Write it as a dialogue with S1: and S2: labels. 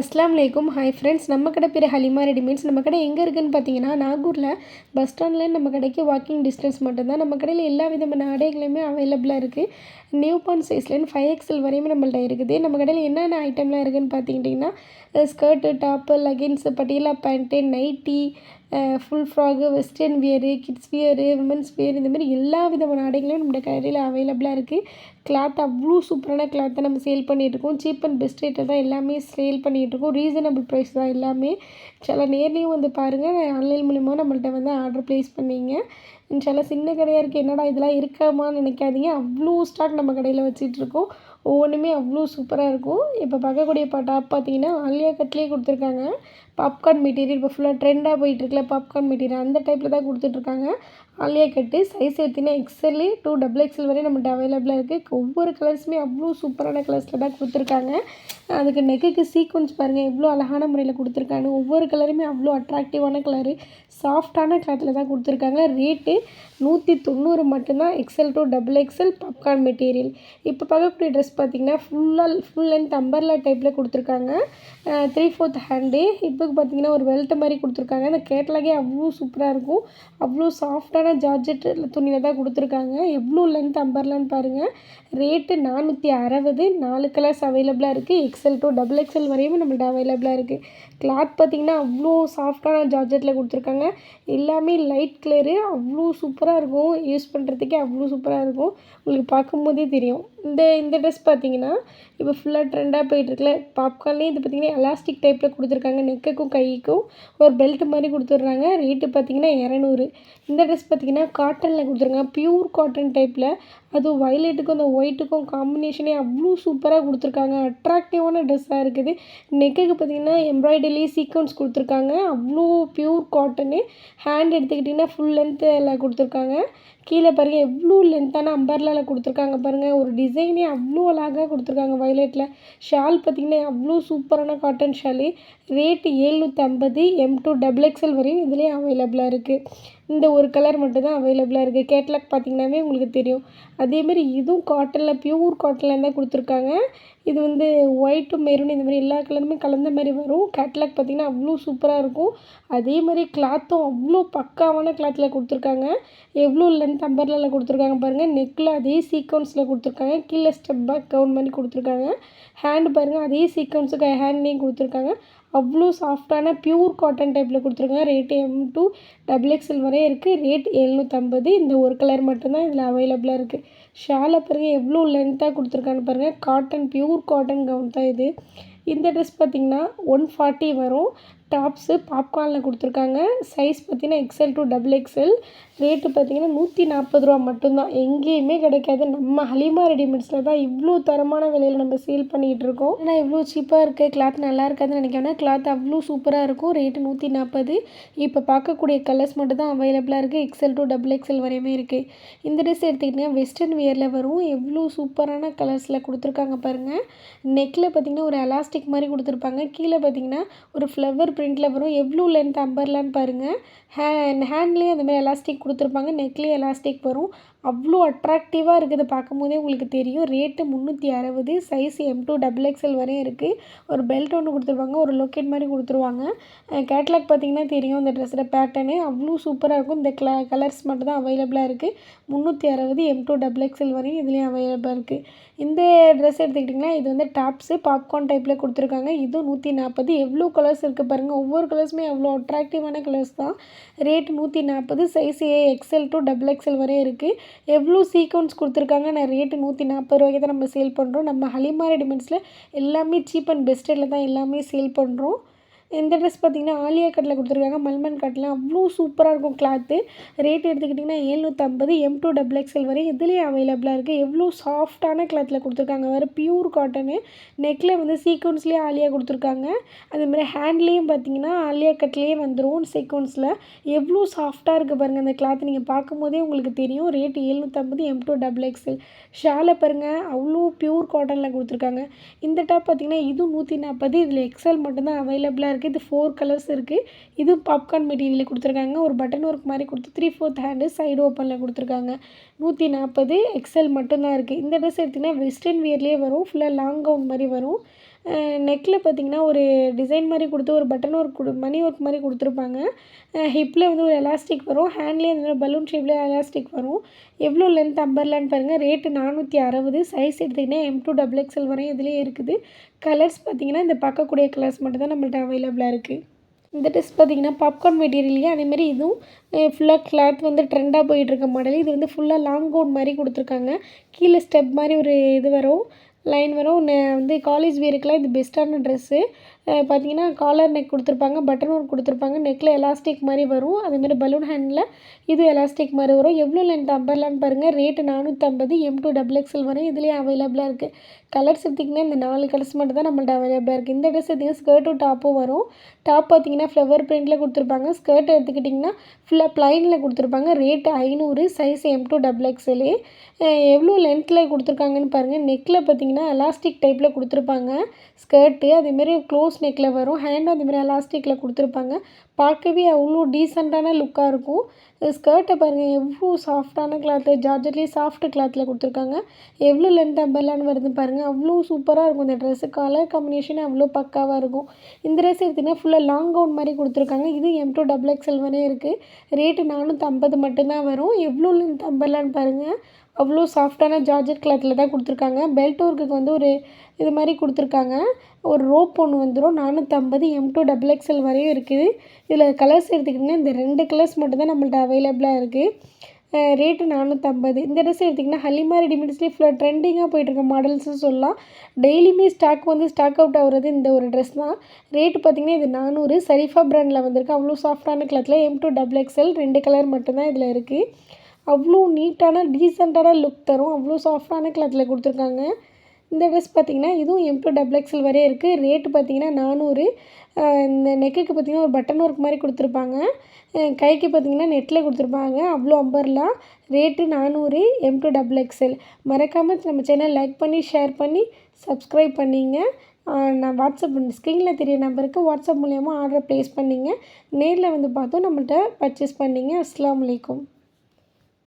S1: அஸ்லாம் வலைக்கும் hi friends நம்ம கடை பேர் ஹலிமா ரெடிமேட்ஸ். நம்ம கடை எங்கே இருக்குதுன்னு பார்த்தீங்கன்னா நாகூரில் பஸ் ஸ்டாண்ட்லேருந்து நம்ம கடைக்கு வாக்கிங் டிஸ்டன்ஸ் மட்டும்தான். நம்ம கடையில் எல்லா விதமான ஆடைகளுமே அவைலபிளாக இருக்குது நியூ பான் சைஸ்லேருந்து ஃபைவ் எக்ஸல் வரையுமே நம்மள்ட்ட இருக்குது. நம்ம கடையில் என்னென்ன ஐட்டம்லாம் இருக்குதுன்னு பார்த்துக்கிட்டிங்கன்னா skirt top leggings Patiala pant nighty full frock western wear kids wear women's wear இந்தமாதிரி எல்லா விதமான ஆடைகளும் நம்மளோட கடையில் அவைலபிளாக இருக்குது கிளாத் அவ்வளோ சூப்பரான கிளாத்தை நம்ம சேல் பண்ணிகிட்ருக்கோம் சீப் அண்ட் பெஸ்ட் ரேட்டில் தான் எல்லாமே சேல் பண்ணிகிட்ருக்கோம் ரீசனபிள் ப்ரைஸ் தான் எல்லாமே. சில நேர்லேயும் வந்து பாருங்கள் ஆன்லைன் மூலிமா நம்மள்கிட்ட வந்து ஆர்டர் ப்ளேஸ் பண்ணிங்க. சில சின்ன கடையாக இருக்குது என்னடா இதெல்லாம் இருக்காமான்னு நினைக்காதீங்க. அவ்வளோ ஸ்டாக் நம்ம கடையில் வச்சிட்ருக்கோம் ஒவ்வொன்றுமே அவ்வளோ சூப்பராக இருக்கும். இப்போ பார்க்கக்கூடிய டாப் பார்த்தீங்கன்னா ஆலியா கட்லேயே கொடுத்துருக்காங்க. பாப்கார்ன் மெட்டீரியல் இப்போ ஃபுல்லாக ட்ரெண்டாக போயிட்டுருக்குல பாப்கார்ன் மெட்டீரியல் அந்த டைப்பில் தான் கொடுத்துட்ருக்காங்க. ஆலியா கட்டு சைஸ் எடுத்திங்கன்னா எக்ஸ்எல்லு டூ டபுள் எக்ஸ்எல் வரையும் நம்மகிட்ட அவைலபிளாக இருக்குது ஒவ்வொரு கலர்ஸுமே அவ்வளோ சூப்பரான கலர்ஸில் தான் கொடுத்துருக்காங்க. அதுக்கு நெக்குக்கு சீக்வன்ஸ் பாருங்கள் எவ்வளோ அழகான முறையில் கொடுத்துருக்காங்க. ஒவ்வொரு கலருமே அவ்வளோ அட்ராக்டிவான கலரு சாஃப்டான கலரில் தான் கொடுத்துருக்காங்க. ரேட்டு நூற்றி தொண்ணூறு மட்டும்தான் XL to double XL popcorn material இப்போ பார்க்கக்கூடிய ட்ரெஸ் பார்த்திங்கன்னா ஃபுல்லாக ஃபுல் லென்த் அம்பர்லா டைப்பில் கொடுத்துருக்காங்க. த்ரீ ஃபோர்த் ஹேண்டு ஹிப்புக்கு பார்த்திங்கன்னா ஒரு வெல்ட் மாதிரி கொடுத்துருக்காங்க. அந்த கேட்லாகே அவ்வளோ சூப்பராக இருக்கும். அவ்வளோ சாஃப்டான ஜார்ஜெட் துணியில் தான் கொடுத்துருக்காங்க. எவ்வளோ லென்த் அம்பர்லான்னு பாருங்கள் ரேட்டு நானூற்றி அறுபது நாலு கலர்ஸ் அவைலபிளாக இருக்குது எக்ஸல் டூ டபுள் எக்ஸல் வரையும் நம்மள்ட்ட அவைலபிளாக இருக்குது கிளாத் பார்த்திங்கன்னா அவ்வளோ சாஃப்டான ஜார்ஜெட்டில் கொடுத்துருக்காங்க. எல்லாமே லைட் கலரு அவ்வளோ சூப்பராக இருக்கும். யூஸ் பண்ணுறதுக்கே அவ்வளோ சூப்பராக இருக்கும். உங்களுக்கு பார்க்கும்போதே தெரியும். இந்த இந்த ட்ரெஸ் பார்த்தீங்கன்னா இப்போ ஃபுல்லாக ட்ரெண்டாக போயிட்டுருக்குல பாப்கார்ன்லேயே இது பார்த்திங்கன்னா எலாஸ்டிக் டைப்பில் கொடுத்துருக்காங்க. நெக்குக்கும் கைக்கும் ஒரு பெல்ட் மாதிரி கொடுத்துட்றாங்க. ரேட்டு பார்த்திங்கன்னா இரநூறு. இந்த ட்ரெஸ் பார்த்திங்கன்னா காட்டனில் கொடுத்துருக்காங்க. ப்யூர் காட்டன் டைப்பில் அதுவும் வயலட்டுக்கும் அந்த ஒயிட்டுக்கும் காம்பினேஷனே அவ்வளோ சூப்பராக கொடுத்துருக்காங்க. அட்ராக்டிவான ட்ரெஸ்ஸாக இருக்குது. நெக்குக்கு பார்த்திங்கன்னா எம்ப்ராய்டரி சீக்வன்ஸ் கொடுத்துருக்காங்க. அவ்வளோ ப்யூர் காட்டனு ஹேண்ட் எடுத்துக்கிட்டிங்கன்னா ஃபுல் லென்த்தில் கொடுத்துருக்காங்க. கீழே பாருங்கள் எவ்வளோ லென்த்தான அம்பர்லாவில் கொடுத்துருக்காங்க பாருங்கள் ஒரு டிசைனே அவ்வளோ அழகாக கொடுத்துருக்காங்க வயலட்டில் ஷால் பார்த்திங்கன்னா அவ்வளோ சூப்பரான காட்டன் ஷாலு ரேட்டு ஏழ்நூற்றம்பது எம் டூ டபுள் எக்ஸ்எல் வரையும் இதுலேயே அவைலபிளாக இருக்குது இந்த ஒரு கலர் மட்டும்தான் அவைலபிளாக இருக்குது கேட்லாக் பார்த்திங்கனாவே உங்களுக்கு தெரியும். அதேமாரி இதுவும் காட்டனில் ப்யூர் காட்டனில் தான் கொடுத்துருக்காங்க. இது வந்து ஒயிட்டும் மெரூன் இந்த மாதிரி எல்லா கலருமே கலந்த மாதிரி வரும். கேட்லாக் பார்த்திங்கன்னா அவ்வளோ சூப்பராக இருக்கும். அதே மாதிரி கிளாத்தும் அவ்வளோ பக்காவான கிளாத்தில் கொடுத்துருக்காங்க. எவ்வளோ லென்த் அம்பர்லாவில் கொடுத்துருக்காங்க பாருங்கள் நெக்கில் அதே சீக்வன்ஸில் கொடுத்துருக்காங்க. கீழே ஸ்டெப் பேக் கவுன் மாதிரி கொடுத்துருக்காங்க. ஹேண்டு பாருங்கள் அதே சீக்வன்ஸுக்கு ஹேண்ட்லேயும் கொடுத்துருக்காங்க. அவ்வளோ சாஃப்டான ப்யூர் காட்டன் டைப்பில் கொடுத்துருக்காங்க. Rate M to double XL வரையும் இருக்குது ரேட் எழுநூற்றம்பது இந்த ஒரு கலர் மட்டும்தான் இதில் அவைலபிளாக இருக்குது ஷாலை பாருங்கள் எவ்வளோ லென்த்தாக கொடுத்துருக்கான்னு பாருங்கள் காட்டன் பியூர் காட்டன் கவுன் தான் இது. இந்த ட்ரெஸ் பார்த்திங்கன்னா ஒன் ஃபார்ட்டி வரும். டாப்ஸு பாப்கார்னில் கொடுத்துருக்காங்க. சைஸ் பார்த்திங்கன்னா XL to double XL rate பார்த்திங்கன்னா நூற்றி நாற்பது ரூபா மட்டும்தான். எங்கேயுமே கிடைக்காது. நம்ம ஹலிமா ரெடிமேட்ஸில் தான் இவ்வளோ தரமான விலையில் நம்ம சேல் பண்ணிகிட்டு இருக்கோம். ஏன்னா இவ்வளோ சீப்பாக இருக்குது கிளாத் நல்லா இருக்காதுன்னு நினைக்கிறேன் கிளாத் அவ்வளோ சூப்பராக இருக்கும். ரேட்டு நூற்றி நாற்பது இப்போ பார்க்கக்கூடிய கலர்ஸ் மட்டும் தான் அவைலபிளாக இருக்குது எக்ஸ்எல் டு டபுள் எக்ஸ்எல் வரையுமே இருக்குது இந்த ட்ரெஸ் எடுத்துக்கிட்டிங்கன்னா வெஸ்டர்ன் வியரில் வரும். எவ்வளோ சூப்பரான கலர்ஸில் கொடுத்துருக்காங்க பாருங்கள் நெக்கில் பார்த்திங்கன்னா ஒரு எலாஸ்டிக் மாதிரி கொடுத்துருப்பாங்க. கீழே பார்த்திங்கன்னா ஒரு ஃப்ளவர் பிரிண்டில் வரும். எவ்வளோ லென்த் அம்பர்லான்னு பாருங்கள் ஹே ஹேண்ட்லேயும் அந்தமாதிரி எலாஸ்டிக் கொடுத்துருப்பாங்க. நெக்லேயும் எலாஸ்டிக் வரும். அவ்வளோ அட்ராக்டிவாக இருக்குது. பார்க்கும் போதே உங்களுக்கு தெரியும். ரேட்டு முந்நூற்றி அறுபது size M to double XL வரையும் இருக்குது ஒரு பெல்ட் ஒன்று கொடுத்துருவாங்க. ஒரு லொக்கேட் மாதிரி கொடுத்துருவாங்க. கேட்லாக் பார்த்திங்கன்னா தெரியும். இந்த ட்ரெஸ்ஸோட பேட்டர்னு அவ்வளோ சூப்பராக இருக்கும். இந்த கல கலர்ஸ் மட்டும் தான் அவைலபிளாக இருக்குது முந்நூற்றி அறுபது எம் டூ டபுள் எக்ஸ்எல் வரையும் இதுலேயும் அவைலபிளாக இருக்குது இந்த ட்ரெஸ் எடுத்துக்கிட்டிங்கன்னா இது வந்து டாப்ஸு பாப்கார்ன் டைப்பில் கொடுத்துருக்காங்க. இதுவும் நூற்றி நாற்பது எவ்வளோ கலர்ஸ் இருக்குது பாருங்கள் ஒவ்வொரு கலர்ஸுமே அவ்வளோ அட்ராக்டிவான கலர்ஸ் தான். ரேட் நூற்றி நாற்பது சைஸ் ஏ எக்ஸ்எல் டு டபுள் எக்ஸ்எல் வரையும் இருக்குது எவ்வளோ சீக்வன்ஸ் கொடுத்துருக்காங்க? நான் ரேட்டு நூற்றி நாற்பது ரூபாய்க்கு தான் நம்ம சேல் பண்ணுறோம் நம்ம ஹலிமா ரெடிமேட்ஸில் எல்லாமே சீப் அண்ட் பெஸ்ட்டில் தான் எல்லாமே சேல் பண்ணுறோம் இந்த ட்ரெஸ் பார்த்திங்கன்னா ஆலியா கட்டில் கொடுத்துருக்காங்க. மல்மன் கட்டில் அவ்வளோ சூப்பராக இருக்கும் கிளாத்து ரேட் எடுத்துக்கிட்டிங்கன்னா ஏழ்நூற்றம்பது எம் டூ டபுள் எக்ஸ்எல் வரை இதுலேயும் அவைலபிளாக இருக்குது எவ்வளோ சாஃப்டான கிளாத்தில் கொடுத்துருக்காங்க. வேறு பியூர் காட்டனு நெக்கில் வந்து சீக்வன்ஸ்லேயே ஆலியா கொடுத்துருக்காங்க. அதேமாதிரி ஹேண்ட்லேயும் பார்த்தீங்கன்னா ஆலியா கட்லேயே வந்துடும் சீக்வன்ஸில் எவ்வளோ சாஃப்டாக இருக்குது பாருங்கள் அந்த கிளாத் நீங்கள் பார்க்கும்போதே உங்களுக்கு தெரியும். ரேட் ஏழ்நூற்றம்பது எம் டூ டபுள் எக்ஸ்எல் ஷாலை பாருங்கள் அவ்வளோ பியூர் காட்டனில் கொடுத்துருக்காங்க. இந்த டாப் பார்த்திங்கன்னா இது நூற்றி நாற்பது இதில் எக்ஸ்எல் மட்டும்தான் அவைலபிளாக இருக்குது இது ஃபோர் கலர்ஸ் இருக்குது இது பாப்கார்ன் மெட்டீரியல் கொடுத்துருக்காங்க. ஒரு பட்டன் ஒர்க் மாதிரி கொடுத்து த்ரீ ஃபோர்த் ஹேண்டு சைடு ஓப்பனில் கொடுத்துருக்காங்க. நூற்றி நாற்பது எக்ஸ்எல் மட்டும்தான் இருக்குது இந்த ட்ரெஸ் எடுத்திங்கன்னா வெஸ்டர்ன் வியர்லேயே வரும். ஃபுல்லாக லாங் கவுன் மாதிரி வரும். நெக்கில் பார்த்தீங்கன்னா ஒரு டிசைன் மாதிரி கொடுத்து ஒரு பட்டன் ஒர்க் கொடு மணி ஒர்க் மாதிரி கொடுத்துருப்பாங்க. ஹிப்பில் வந்து ஒரு எலாஸ்டிக் வரும். ஹேண்ட்லேயே அந்த பலூன் ஷேப்பில் எலாஸ்டிக் வரும். எவ்வளோ லென்த் அம்பர்லான்னு பாருங்கள் ரேட்டு நானூற்றி அறுபது. சைஸ் எடுத்திங்கன்னா எம் டூ டபுள் எக்ஸ்எல் வரையும் இதுலேயே இருக்குது. கலர்ஸ் பார்த்தீங்கன்னா இந்த பார்க்கக்கூடிய கலர்ஸ் மட்டும் தான் நம்மள்ட்ட அவைலபிளாக இருக்குது இந்த ட்ரெஸ் பார்த்தீங்கன்னா பாப்கார்ன் மெட்டீரியல்லையே அதேமாதிரி இதுவும் ஃபுல்லாக கிளாத் வந்து ட்ரெண்டாக போயிட்டுருக்க மாடல் இது வந்து ஃபுல்லாக லாங் கவுன் மாதிரி கொடுத்துருக்காங்க. கீழே ஸ்டெப் மாதிரி ஒரு இது வரும். லைன் வரும். நெ- வந்து காலேஜ் வேருக்குலாம் இது பெஸ்ட்டான ட்ரெஸ்ஸு பார்த்தீங்கன்னா காலர் நெக் கொடுத்துருப்பாங்க பட்டன் ஒர்க் கொடுத்துருப்பாங்க. நெக்கில் எலாஸ்டிக் மாதிரி வரும். அதேமாதிரி பலூன் ஹேண்டில் இது எலாஸ்டிக் மாதிரி வரும். எவ்வளோ லென்த் அம்பர்லான்னு பாருங்கள் ரேட்டு நானூற்றம்பது எம் டூ டபுள் எக்ஸ்எல் வரும் இதுலேயே அவைலபிளாக இருக்குது கலர்ஸ் எடுத்திங்கன்னா இந்த நாலு கலர்ஸ் மட்டும் தான் நம்மள்ட்ட அவைலபிளாக இருக்குது இந்த ட்ரெஸ் எடுத்திங்கன்னா ஸ்கர்ட்டும் டாப்பும் வரும். டாப் பார்த்தீங்கன்னா ஃப்ளவர் பிரிண்டில் கொடுத்துருப்பாங்க. ஸ்கர்ட் எடுத்துக்கிட்டிங்கன்னா ஃபுல்லாக ப்ளைனில் கொடுத்துருப்பாங்க. ரேட்டு ஐநூறு size M to double XL எவ்வளோ லென்த்தில் கொடுத்துருக்காங்கன்னு பாருங்கள் நெக்கில் பார்த்தீங்கன்னா எலாஸ்டிக் டைப்பில் கொடுத்துருப்பாங்க. ஸ்கர்ட்டு அதேமாரி க்ளோஸ் நெக்கில் வரும். ஹேண்டும் அதேமாரி எலாஸ்டிக்கில் கொடுத்துருப்பாங்க. பார்க்கவே அவ்வளோ டீசெண்டான லுக்காக இருக்கும். ஸ்கர்ட்டை பாருங்கள் எவ்வளோ சாஃப்டான கிளாத்து ஜார்ஜர்லேயே சாஃப்ட் கிளாத்தில் கொடுத்துருக்காங்க. எவ்வளோ லென்த் அம்பர்லான்னு வருது பாருங்கள் அவ்வளோ சூப்பராக இருக்கும். இந்த ட்ரெஸ்ஸு கலர் காம்பினேஷன் அவ்வளோ பக்காவாக இருக்கும். இந்த ட்ரெஸ் எடுத்திங்கன்னா ஃபுல்லாக லாங் கவுன் மாதிரி கொடுத்துருக்காங்க. இது எம் டூ டபுள் எக்ஸ்எல் வரையும் இருக்குது ரேட்டு நானூற்றம்பது மட்டும்தான் வரும். எவ்வளோ லென்த் அம்பர்லான்னு பாருங்கள் அவ்வளோ சாஃப்டான ஜார்ஜர் கிளாத்தில் தான் கொடுத்துருக்காங்க. பெல்ட் ஒர்க்குக்கு வந்து ஒரு இது மாதிரி கொடுத்துருக்காங்க. ஒரு ரோப் ஒன்று வந்துடும் நானூற்றம்பது எம் டூ டபுள் எக்ஸ்எல் வரையும் இருக்குது. இதில் கலர்ஸ் எடுத்துக்கிட்டிங்கன்னா இந்த ரெண்டு கலர்ஸ் மட்டும்தான் நம்மள்ட்ட அவைலபிளாக இருக்குது ரேட்டு நானூற்றம்பது இந்த ட்ரெஸ் எடுத்திங்கன்னா ஹலிமா ரெடிமேட்ஸ்லேயே ஃபுல்லாக ட்ரெண்டிங்காக போயிட்டுருக்க மாடல்ஸ்னு சொல்லலாம். டெய்லியுமே ஸ்டாக் வந்து ஸ்டாக் அவுட் ஆகுறது இந்த ஒரு ட்ரெஸ் தான். ரேட்டு பார்த்திங்கன்னா இது நானூறு. சரிஃபா ப்ராண்டில் வந்திருக்கு. அவ்வளோ சாஃப்டான கிளாத்தில் எம் டூ டபுள் எக்ஸ்எல் ரெண்டு கலர் மட்டும்தான் இதில் இருக்குது அவ்வளோ நீட்டான டீசெண்டான லுக் தரும். அவ்வளோ சாஃப்டான கிளாத்தில் கொடுத்துருக்காங்க. இந்த ட்ரெஸ் பார்த்தீங்கன்னா இதுவும் எம் டூ டபுள் எக்ஸ்எல் வரையும் இருக்குது ரேட்டு பார்த்தீங்கன்னா நானூறு. இந்த நெக்குக்கு பார்த்தீங்கன்னா ஒரு பட்டன் ஒர்க் மாதிரி கொடுத்துருப்பாங்க. கைக்கு பார்த்தீங்கன்னா நெட்டில் கொடுத்துருப்பாங்க. அவ்வளோ அம்பர்லா ரேட்டு நானூறு எம் டூ டபுள் எக்ஸ்எல் மறக்காமல் நம்ம சேனல் லைக் பண்ணி ஷேர் பண்ணி சப்ஸ்கிரைப் பண்ணிங்க. நான் வாட்ஸ்அப் ஸ்க்ரீனில் தெரிய நம்பருக்கு வாட்ஸ்அப் மூலயமா ஆர்டர் ப்ளேஸ் பண்ணிங்க. நேரில் வந்து பார்த்தோம் நம்மள்கிட்ட பர்ச்சேஸ் பண்ணிங்க. அஸ்லாம் வலைக்கம்